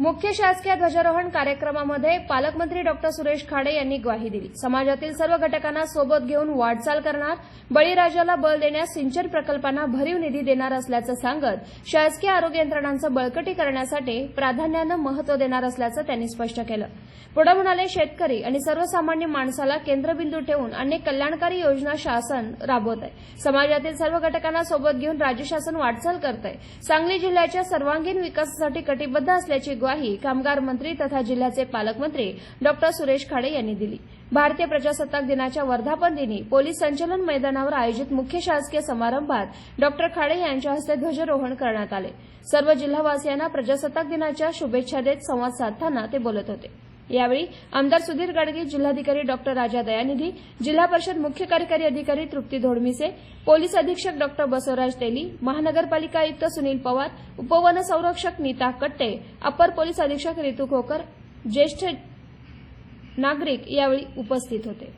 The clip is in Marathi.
मुख्य शासकीय ध्वजारोहण कार्यक्रमामध्ये पालकमंत्री डॉक्टर सुरेश खाडे यांनी ग्वाही दिली. समाजातील सर्व घटकांना सोबत घेऊन वाटचाल करणार बळीराजाला बळ देण्यास सिंचन प्रकल्पांना भरीव निधी देणार असल्याचं सांगत शासकीय आरोग्य यंत्रणांचं बळकटी करण्यासाठी प्राधान्यानं महत्त्व देणार असल्याचं त्यांनी स्पष्ट केलं. पुढे म्हणाले शेतकरी आणि सर्वसामान्य माणसाला केंद्रबिंदू ठेवून अनेक कल्याणकारी योजना शासन राबवत आहे समाजातील सर्व घटकांना सोबत घेऊन राज्य शासन वाटचाल करत आहे सांगली जिल्ह्याच्या सर्वांगीण विकासासाठी कटिबद्ध असल्याची ग्वाही कामगार मंत्री तथा जिल्ह्याचे पालकमंत्री डॉ सुरेश खाडे यांनी दिली. भारतीय प्रजासत्ताक दिनाच्या वर्धापन दिनी पोलीस संचलन मैदानावर आयोजित मुख्य शासकीय समारंभात डॉक्टर खाडे यांच्या हस्ते ध्वजारोहण करण्यात आले. सर्व जिल्हावासियांना प्रजासत्ताक दिनाच्या शुभेच्छा देत संवाद साधताना ते बोलत होते. यावेळी आमदार सुधीर गडगे जिल्हाधिकारी डॉक्टर राजा दयानिधी जिल्हा परिषद मुख्य कार्यकारी अधिकारी तृप्ती धोडमिसे पोलीस अधीक्षक डॉक्टर बसवराज तेली महानगरपालिका आयुक्त सुनील पवार उपवन संरक्षक नीता कट्टे अपर पोलीस अधीक्षक रितू खोकर ज्येष्ठ नागरिक यावेळी उपस्थित होते.